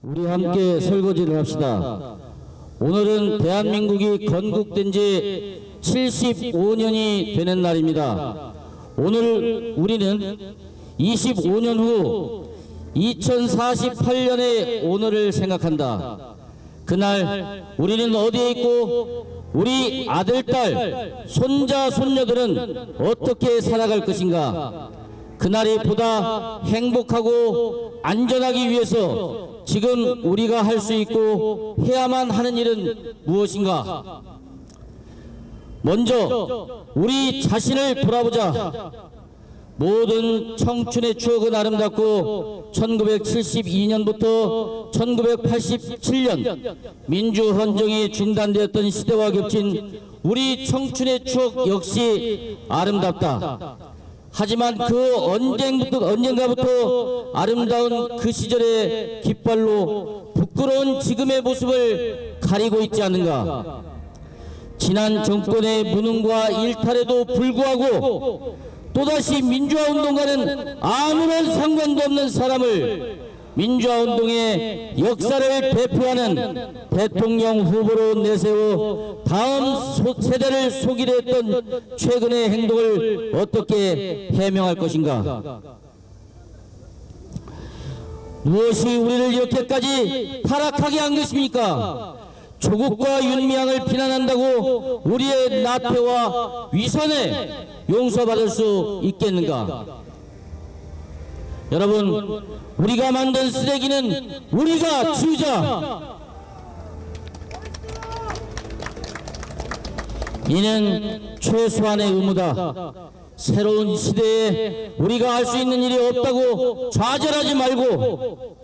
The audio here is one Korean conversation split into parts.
우리 함께 설거지를 합시다. 오늘은 대한민국이 건국된 지 75년이 되는 날입니다. 오늘 우리는 25년 후 2048년의 오늘을 생각한다. 그날 우리는 어디에 있고 우리 아들, 딸, 손자, 손녀들은 어떻게 살아갈 것인가? 그날이 보다 행복하고 안전하기 위해서 지금 우리가 할 수 있고 해야만 하는 일은 무엇인가? 먼저 우리 자신을 돌아보자. 모든 청춘의 추억은 아름답고 1972년부터 1987년 민주헌정이 중단되었던 시대와 겹친 우리 청춘의 추억 역시 아름답다. 하지만 그 언젠부터 언젠가부터 아름다운 그 시절의 깃발로 부끄러운 지금의 모습을 가리고 있지 않는가? 지난 정권의 무능과 일탈에도 불구하고 또다시 민주화 운동가는 아무런 상관도 없는 사람을 민주화 운동의 역사를 대표하는 대통령 후보로 내세워 다음 소- 세대를 속이려 했던 최근의 행동을 어떻게 해명할 것인가? 무엇이 우리를 이렇게까지 타락하게 한 것입니까? 조국과 윤미향을 비난한다고 우리의 나태와 위선에 용서받을 수 있겠는가? 여러분, 우리가 만든 쓰레기는 우리가 치우자. 이는 최소한의 의무다. 새로운 시대에 우리가 할 수 있는 일이 없다고 좌절하지 말고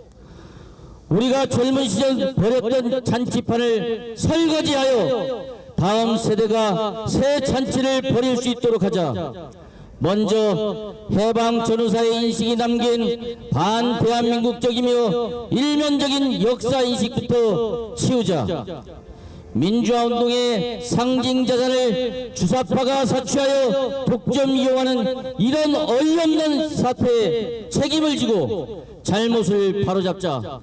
우리가 젊은 시절 버렸던 잔치판을 설거지하여 다음 세대가 새 잔치를 벌일 수 있도록 하자. 먼저 해방 전후사의 인식이 담긴 반대한민국적이며 일면적인 역사 인식부터 치우자. 민주화 운동의 상징 자산을 주사파가 사취하여 독점 이용하는 이런 어이없는 사태에 책임을 지고 잘못을 바로잡자.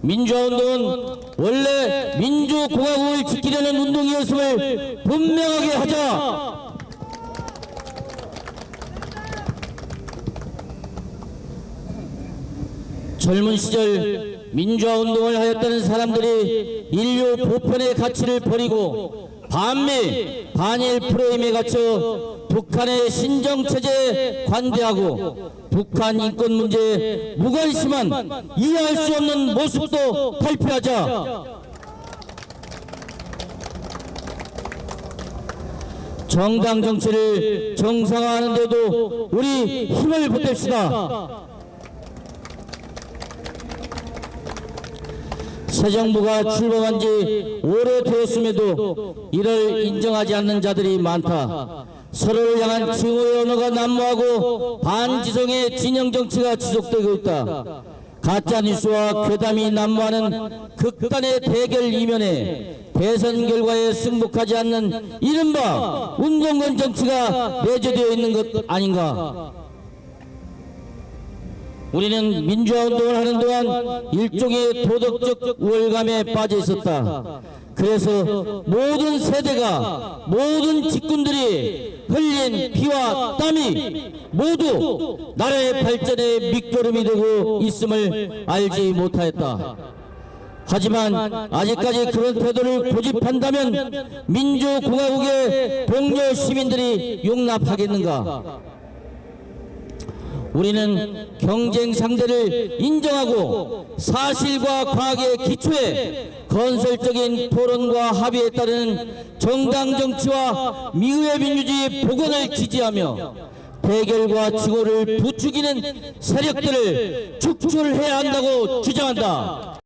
민주화 운동은 원래 민주공화국을 지키려는 운동이었음을 분명하게 하자. 젊은 시절 민주화 운동을 하였다는 사람들이 인류 보편의 가치를 버리고 반미 반일 프레임에 갇혀 북한의 신정 체제에 관대하고 북한 인권 문제에 무관심한 이해할 수 없는 모습도 발표하자. 정당 정치를 정상화하는데도 우리 힘을 보탭시다. 새 정부가 출범한 지 오래되었음에도 이를 인정하지 않는 자들이 많다. 서로를 향한 칭호의 언어가 난무하고 반지성의 진영 정치가 지속되고 있다. 가짜 뉴스와 괴담이 난무하는 극단의 대결 이면에 대선 결과에 승복하지 않는 이른바 운동권 정치가 내재되어 있는 것 아닌가? 우리는 민주화 운동을 하는 동안 일종의 도덕적 우월감에 빠져 있었다. 그래서 모든 세대가 모든 직군들이 흘린 피와 땀이 모두 나라의 발전의 밑거름이 되고 있음을 알지 못하였다. 하지만 아직까지 그런 태도를 고집한다면 민주공화국의 동료 시민들이 용납하겠는가? 우리는 경쟁 상대를 인정하고 사실과 과학의 기초에 건설적인 토론과 합의에 따르는 정당 정치와 미의의 민주주의 복원을 지지하며 대결과 지고를 부추기는 세력들을 축출해야 한다고 주장한다.